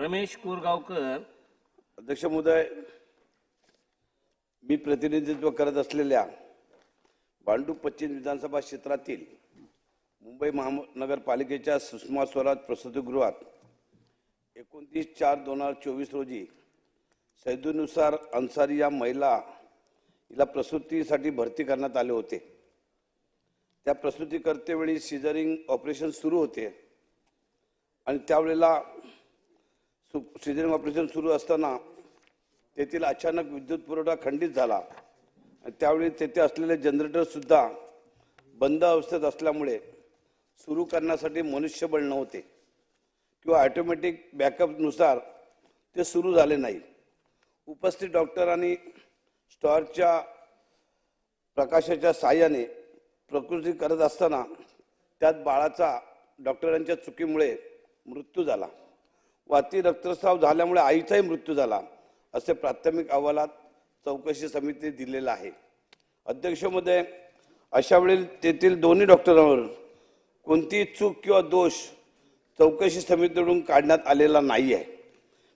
रमेश कोरगावकर. अध्यक्ष महोदय मी प्रतिनिधित्व करत असलेल्या भांडूप पश्चिम विधानसभा क्षेत्रातील मुंबई महानगरपालिकेच्या सुषमा स्वराज प्रसूतीगृहात एकोणतीस चार दोन हजार चोवीस रोजी सैदूनुसार अन्सारी या महिला हिला प्रसूतीसाठी भरती करण्यात आले होते. त्या प्रसूती करतेवेळी सिझरिंग ऑपरेशन सुरू होते. आणि त्यावेळेला सिझरिंग ऑपरेशन सुरू असताना तेथील अचानक विद्युत पुरवठा खंडित झाला. त्यावेळी तेथे असलेले जनरेटरसुद्धा बंद अवस्थेत असल्यामुळे सुरू करण्यासाठी मनुष्यबळ नव्हते किंवा ऑटोमॅटिक बॅकअपनुसार ते सुरू झाले नाही. उपस्थित डॉक्टरांनी स्टॉरच्या प्रकाशाच्या साह्याने प्रकृती करत असताना त्यात बाळाचा डॉक्टरांच्या चुकीमुळे मृत्यू झाला. व अति रक्तस्राव झाल्यामुळे आईचाही मृत्यू झाला असे प्राथमिक अहवालात चौकशी समिती दिलेला आहे. अध्यक्षमध्ये अशा वेळी तेथील दोन्ही डॉक्टरांवर कोणतीही चूक किंवा दोष चौकशी समितीकडून काढण्यात आलेला नाही आहे.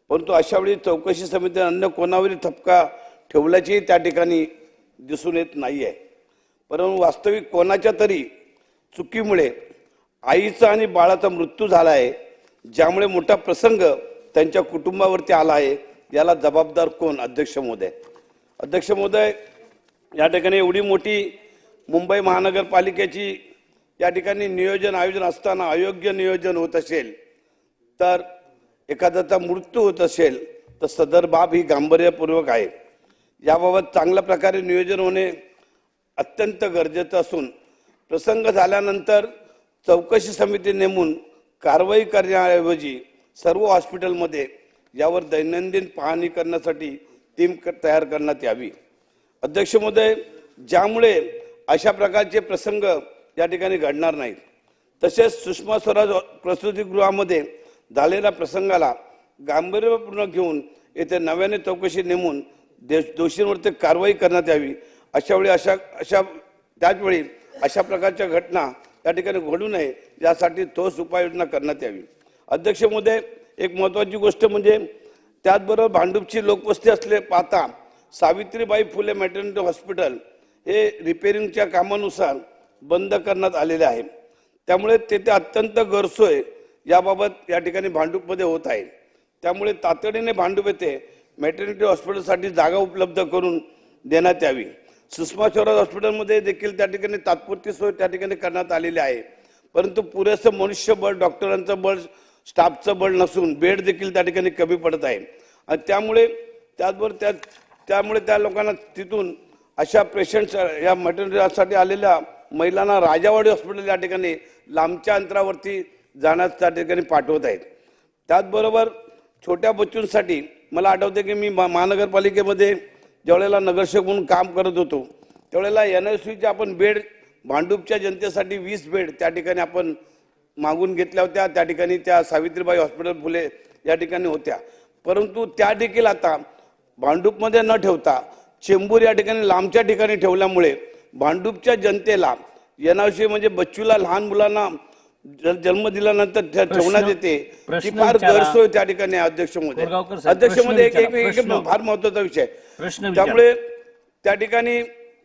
परंतु अशा वेळी चौकशी समितीने अन्य कोणावरही ठपका ठेवल्याचेही त्या ठिकाणी दिसून येत नाही आहे. परंतु वास्तविक कोणाच्या तरी चुकीमुळे आईचा आणि बाळाचा मृत्यू झाला आहे ज्यामुळे मोठा प्रसंग त्यांच्या कुटुंबावरती आला आहे याला जबाबदार कोण? अध्यक्ष महोदय. अध्यक्ष महोदय या ठिकाणी एवढी मोठी मुंबई महानगरपालिकेची या ठिकाणी नियोजन आयोजन असताना अयोग्य नियोजन होत असेल तर एखाद्याचा मृत्यू होत असेल तर सदर बाब ही गांभीर्यपूर्वक आहे. याबाबत चांगल्या प्रकारे नियोजन होणे अत्यंत गरजेचं असून प्रसंग झाल्यानंतर चौकशी समिती नेमून कारवाई करण्याऐवजी सर्व हॉस्पिटलमध्ये यावर दैनंदिन पाहणी करण्यासाठी टीम क- तयार करण्यात यावी. अध्यक्ष महोदय ज्यामुळे अशा प्रकारचे प्रसंग या ठिकाणी घडणार नाहीत. तसेच सुषमा स्वराज प्रसूतीगृहामध्ये झालेल्या प्रसंगाला गांभीर्यपूर्ण घेऊन येथे नव्याने चौकशी नेमून देश दोषींवरती कारवाई करण्यात यावी. अशावेळी अशा अशा त्याचवेळी अशा प्रकारच्या घटना या ठिकाणी घडू नये यासाठी ठोस उपाययोजना करण्यात यावी. अध्यक्ष महोदय एक महत्वाची गोष्ट म्हणजे त्याचबरोबर भांडूपची लोकवस्ती असले पाहता सावित्रीबाई फुले मॅटर्निटी हॉस्पिटल हे रिपेरिंगच्या कामानुसार बंद करण्यात आलेले आहे. त्यामुळे तेथे अत्यंत गैरसोय याबाबत या ठिकाणी भांडूपमध्ये होत आहे. त्यामुळे तातडीने भांडूप येथे मॅटर्निटी हॉस्पिटलसाठी जागा उपलब्ध करून देण्यात यावी. सुषमा स्वराज हॉस्पिटलमध्ये देखील त्या ठिकाणी तात्पुरती सोय त्या ठिकाणी करण्यात आलेली आहे. परंतु पुरेसं मनुष्यबळ डॉक्टरांचं बळ स्टाफचं बळ नसून बेड देखील त्या ठिकाणी कमी पडत आहे. आणि त्यामुळे त्याचबरोबर त्या त्यामुळे त्या लोकांना तिथून अशा पेशंट्स या मटेरियलसाठी आलेल्या महिलांना राजावाडी हॉस्पिटल या ठिकाणी लांबच्या अंतरावरती जाण्यास त्या ठिकाणी पाठवत आहेत. त्याचबरोबर छोट्या बच्चूंसाठी मला आठवते की मी मा- महानगरपालिकेमध्ये ज्यावेळेला नगरसेवक म्हणून काम करत होतो त्यावेळेला एन एस सीच्या आपण बेड भांडूपच्या जनतेसाठी वीस बेड त्या ठिकाणी आपण मागून घेतल्या होत्या त्या ठिकाणी त्या सावित्रीबाई हॉस्पिटल फुले या ठिकाणी होत्या. परंतु त्या देखील आता भांडूपमध्ये न ठेवता चेंबूर या ठिकाणी लांबच्या ठिकाणी ठेवल्यामुळे भांडूपच्या जनतेला एनआरसी म्हणजे बच्चूला लहान मुलांना जन्म दिल्यानंतर त्या ठेवण्यात येते. ती फार. गैरसोय त्या ठिकाणी आहे, अध्यक्षमध्ये कोरगावकर साहेब, अध्यक्ष प्रश्नमध्ये एक एक-. फार महत्त्वाचा विषय. त्यामुळे त्या ठिकाणी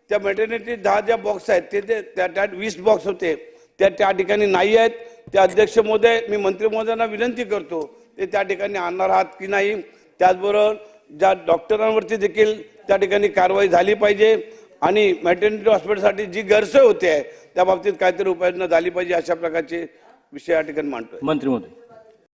त्या मेटर्निटी दहा ज्या बॉक्स आहेत ते त्या त्यात वीस बॉक्स होते. त्या त्या ठिकाणी नाही आहेत. त्या अध्यक्ष महोदय मी मंत्री महोदयांना विनंती करतो ते त्या ठिकाणी आणणार आहात की नाही? त्याचबरोबर ज्या डॉक्टरांवरती देखील त्या ठिकाणी कारवाई झाली पाहिजे. आणि मॅटर्निटी हॉस्पिटलसाठी जी गैरसोय होते आहे त्या बाबतीत काहीतरी उपाययोजना झाली पाहिजे अशा प्रकारचे विषय या ठिकाणी मांडतोय. मंत्री महोदय.